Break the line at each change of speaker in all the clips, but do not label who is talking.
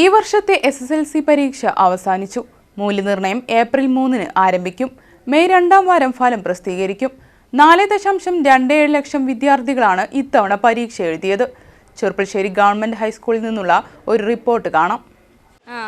ഈ വർഷത്തെ S S L C പരീക്ഷ അവസാനിച്ചു. മൂല്യനിർണയം ഏപ്രിൽ മൂന്നിന് ആരംഭിക്കും. മെയ് രണ്ടാം വാരം ഫലം പ്രസിദ്ധീകരിക്കും. നാല് ദശാംശം രണ്ട് ഏഴ് ലക്ഷം വിദ്യാർത്ഥികളാണ് ഇത്തവണ പരീക്ഷ എഴുതിയത്. ചെറുപ്പശ്ശേരി ഗവൺമെന്റ് ഹൈസ്കൂളിൽ നിന്നുള്ള ഒരു റിപ്പോർട്ട് കാണാം.
ആ.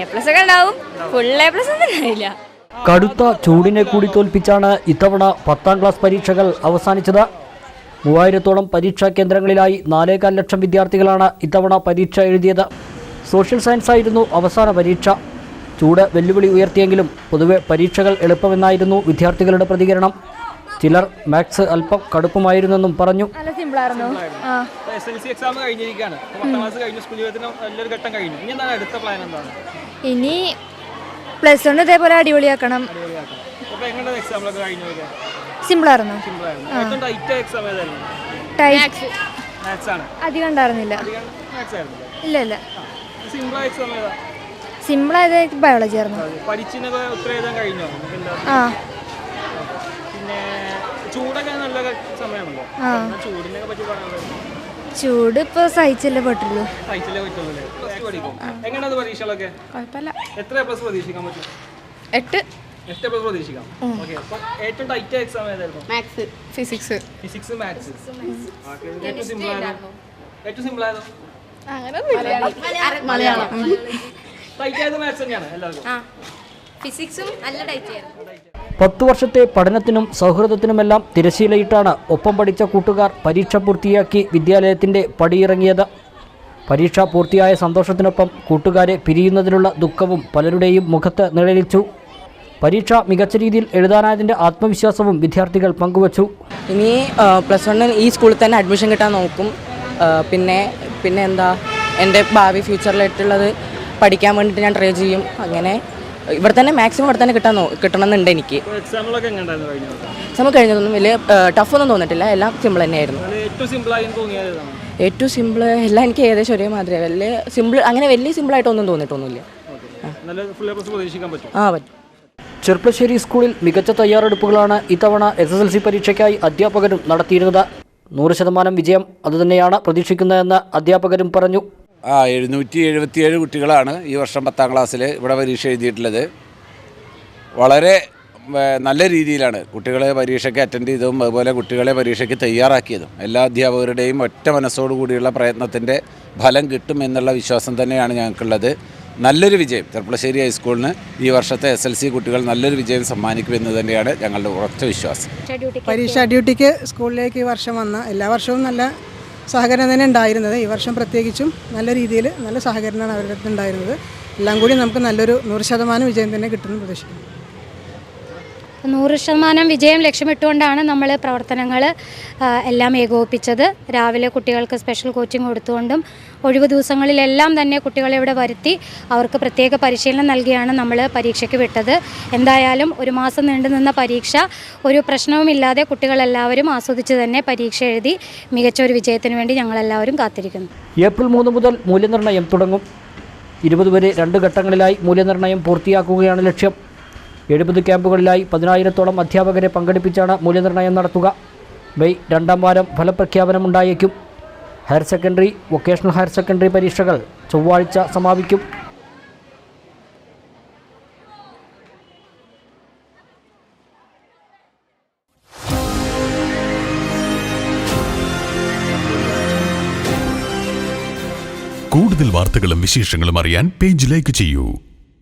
എ പ്ലസ്
ഒക്കെ ഉണ്ടാവും. ഫുൾ എ പ്ലസ് ഒന്നും ഉണ്ടാവില്ല.
കടുത്ത ചൂടിനെ കൂടി തോൽപ്പിച്ചാണ് ഇത്തവണ പത്താം ക്ലാസ് പരീക്ഷകൾ അവസാനിച്ചത്. മൂവായിരത്തോളം പരീക്ഷാ കേന്ദ്രങ്ങളിലായി നാലേകാൽ ലക്ഷം വിദ്യാർത്ഥികളാണ് ഇത്തവണ പരീക്ഷ എഴുതിയത്. സോഷ്യൽ സയൻസ് ആയിരുന്നു അവസാന പരീക്ഷ. ചൂട് വെല്ലുവിളി ഉയർത്തിയെങ്കിലും പൊതുവെ പരീക്ഷകൾ എളുപ്പമെന്നായിരുന്നു വിദ്യാർത്ഥികളുടെ പ്രതികരണം. ചിലർ മാത്സ് അല്പം കടുപ്പമായിരുന്നെന്നും പറഞ്ഞു.
നല്ല സിമ്പിളായിരുന്നു.
എസ് എൽ സി എക്സാം കഴിഞ്ഞിരിക്കുകയാണ്. അപ്പൊ പത്താം ക്ലാസ് കഴിഞ്ഞു സ്കൂൾ ജീവിതത്തിന് നല്ലൊരു ഘട്ടം കഴിഞ്ഞു. ഇനി എന്താണ് അടുത്ത പ്ലാൻ എന്താണ്?
ഇനി പ്ലസ് വൺ ഇതേപോലെ അടിപൊളിയാക്കണം. സിമ്പിളായിരുന്നു അധികം ഉണ്ടായിരുന്നില്ല. ഇല്ല ഇല്ല. സിമ്പിളായത് ബയോളജി ആയിരുന്നു. ആ.
പിന്നെ ചൂടൊക്കെ നല്ല സമയമാണല്ലോ. ചൂടിനെ പറ്റി പറയാനുള്ളത്
ചൂട് ഇപ്പൊ സഹിച്ചല്ലേ
പറ്റുള്ളൂ എങ്ങനെയാണ് പരീക്ഷകളൊക്കെ? എത്ര പ്ലസ് പ്രതീക്ഷിക്കാൻ പറ്റും?
എട്ട്.
എട്ട് പ്ലസ് പ്രതീക്ഷിക്കാം. ഓക്കെ അപ്പോൾ ഏറ്റവും ടൈറ്റ് എക്സാം ഏതായിരുന്നു?
മാത്സ് ഫിസിക്സ്
ഫിസിക്സ് മാത്സ് ഏറ്റവും സിമ്പിൾ ആയിരുന്നു? ഏറ്റവും സിമ്പിൾ ആയിരുന്നു?
മലയാളം.
ടൈറ്റ് ആയത് മാത്സ് തന്നെയാണ് എല്ലാവർക്കും.
ഫിസിക്സും നല്ല ടൈറ്റ് ആയിരുന്നു.
പത്തു വർഷത്തെ പഠനത്തിനും സൗഹൃദത്തിനുമെല്ലാം തിരശീലയിട്ടാണ് ഒപ്പം പഠിച്ച കൂട്ടുകാർ പരീക്ഷ പൂർത്തിയാക്കി വിദ്യാലയത്തിന്റെ പടിയിറങ്ങിയത്. പരീക്ഷ പൂർത്തിയായ സന്തോഷത്തിനൊപ്പം കൂട്ടുകാരെ പിരിയുന്നതിനുള്ള ദുഃഖവും പലരുടെയും മുഖത്ത് നിഴലിച്ചു. പരീക്ഷ മികച്ച രീതിയിൽ എഴുതാനായതിന്റെ ആത്മവിശ്വാസവും വിദ്യാർത്ഥികൾ പങ്കുവച്ചു.
ഇനി പ്ലസ് വണ്ണിന് ഈ സ്കൂളിൽ തന്നെ അഡ്മിഷൻ കിട്ടാൻ നോക്കും. പിന്നെ പിന്നെ എന്താ എന്റെ ഭാവി ഫ്യൂച്ചറിലായിട്ടുള്ളത് പഠിക്കാൻ വേണ്ടിയിട്ട് ഞാൻ ട്രൈ ചെയ്യും. അങ്ങനെ ഇവിടെ തന്നെ മാക്സിമം ഇവിടെ തന്നെ കിട്ടാൻ കിട്ടണമെന്നുണ്ട് എനിക്ക്. എക്സാം കഴിഞ്ഞതൊന്നും വലിയ ടഫ് ഒന്നും തോന്നിട്ടില്ല എല്ലാം സിമ്പിൾ തന്നെയായിരുന്നു.
ഏറ്റവും സിമ്പിൾ
എല്ലാം എനിക്ക് ഏകദേശം ഒരേ മാതിരി വലിയ സിമ്പിൾ അങ്ങനെ വലിയ സിമ്പിളായിട്ടൊന്നും തോന്നിയിട്ടൊന്നുമില്ല.
നല്ല ഫുൾ പ്ലസ് പ്രതീക്ഷിക്കാൻ പറ്റും.
ആ പറ്റും.
ചെർപ്പശ്ശേരി സ്കൂളിൽ മികച്ച തയ്യാറെടുപ്പുകളാണ് ഇത്തവണ എസ് എസ് എൽ സി പരീക്ഷയ്ക്കായി അധ്യാപകരും നടത്തിയിരുന്നത്. നൂറ് ശതമാനം വിജയം അതുതന്നെയാണ് പ്രതീക്ഷിക്കുന്നതെന്ന് അധ്യാപകരും പറഞ്ഞു.
ആ എഴുന്നൂറ്റി എഴുപത്തിയേഴ് കുട്ടികളാണ് ഈ വർഷം പത്താം ക്ലാസ്സിൽ ഇവിടെ പരീക്ഷ എഴുതിയിട്ടുള്ളത്. വളരെ നല്ല രീതിയിലാണ് കുട്ടികളെ പരീക്ഷയ്ക്ക് അറ്റൻഡ് ചെയ്തതും അതുപോലെ കുട്ടികളെ പരീക്ഷയ്ക്ക് തയ്യാറാക്കിയതും. എല്ലാ അധ്യാപകരുടെയും ഒറ്റ മനസ്സോടു കൂടിയുള്ള പ്രയത്നത്തിന്റെ ഫലം കിട്ടും എന്നുള്ള വിശ്വാസം തന്നെയാണ് ഞങ്ങൾക്കുള്ളത്. നല്ലൊരു വിജയം. ചെർപ്പളശ്ശേരി ഹൈസ്കൂളിന് ഈ വർഷത്തെ എസ് എൽ സി കുട്ടികൾ നല്ലൊരു വിജയം സമ്മാനിക്കുമെന്ന് തന്നെയാണ് ഞങ്ങളുടെ ഉറച്ച വിശ്വാസം.
പരീക്ഷാ ഡ്യൂട്ടിക്ക് സ്കൂളിലേക്ക് ഈ വർഷം വന്ന എല്ലാ വർഷവും നല്ല സഹകരണം തന്നെ ഉണ്ടായിരുന്നത്. ഈ വർഷം പ്രത്യേകിച്ചും നല്ല രീതിയിൽ നല്ല സഹകരണമാണ് അവരുടെ അടുത്ത് ഉണ്ടായിരുന്നത്. എല്ലാം കൂടി നമുക്ക് നല്ലൊരു നൂറ് ശതമാനം വിജയം തന്നെ കിട്ടുമെന്ന് പ്രതീക്ഷിക്കുന്നു.
നൂറ് ശതമാനം വിജയം ലക്ഷ്യമിട്ടുകൊണ്ടാണ് നമ്മൾ പ്രവർത്തനങ്ങൾ എല്ലാം ഏകോപിപ്പിച്ചത്. രാവിലെ കുട്ടികൾക്ക് സ്പെഷ്യൽ കോച്ചിങ് കൊടുത്തുകൊണ്ടും ഒഴിവ് ദിവസങ്ങളിലെല്ലാം തന്നെ കുട്ടികളെ ഇവിടെ വരുത്തി അവർക്ക് പ്രത്യേക പരിശീലനം നൽകിയാണ് നമ്മൾ പരീക്ഷയ്ക്ക് വിട്ടത്. എന്തായാലും ഒരു മാസം നീണ്ടു നിന്ന പരീക്ഷ ഒരു പ്രശ്നവുമില്ലാതെ കുട്ടികളെല്ലാവരും ആസ്വദിച്ച് തന്നെ പരീക്ഷ എഴുതി മികച്ച ഒരു വിജയത്തിന് വേണ്ടി ഞങ്ങളെല്ലാവരും കാത്തിരിക്കുന്നു.
ഏപ്രിൽ മൂന്ന് മുതൽ മൂല്യനിർണയം തുടങ്ങും. ഇരുപത് വരെ രണ്ട് ഘട്ടങ്ങളിലായി മൂല്യനിർണയം പൂർത്തിയാക്കുകയാണ് ലക്ഷ്യം. എഴുപത് ക്യാമ്പുകളിലായി പതിനായിരത്തോളം അധ്യാപകരെ പങ്കെടുപ്പിച്ചാണ് മൂല്യനിർണയം നടത്തുക. മെയ് രണ്ടാം വാരം ഫലപ്രഖ്യാപനമുണ്ടായേക്കും. Higher secondary vocational higher secondary പരീക്ഷകൾ ചൊവ്വാഴ്ച സമാപിക്കും.
കൂടുതൽ വാർത്തകളും വിശേഷങ്ങളും അറിയാൻ പേജ് ലൈക്ക് ചെയ്യൂ.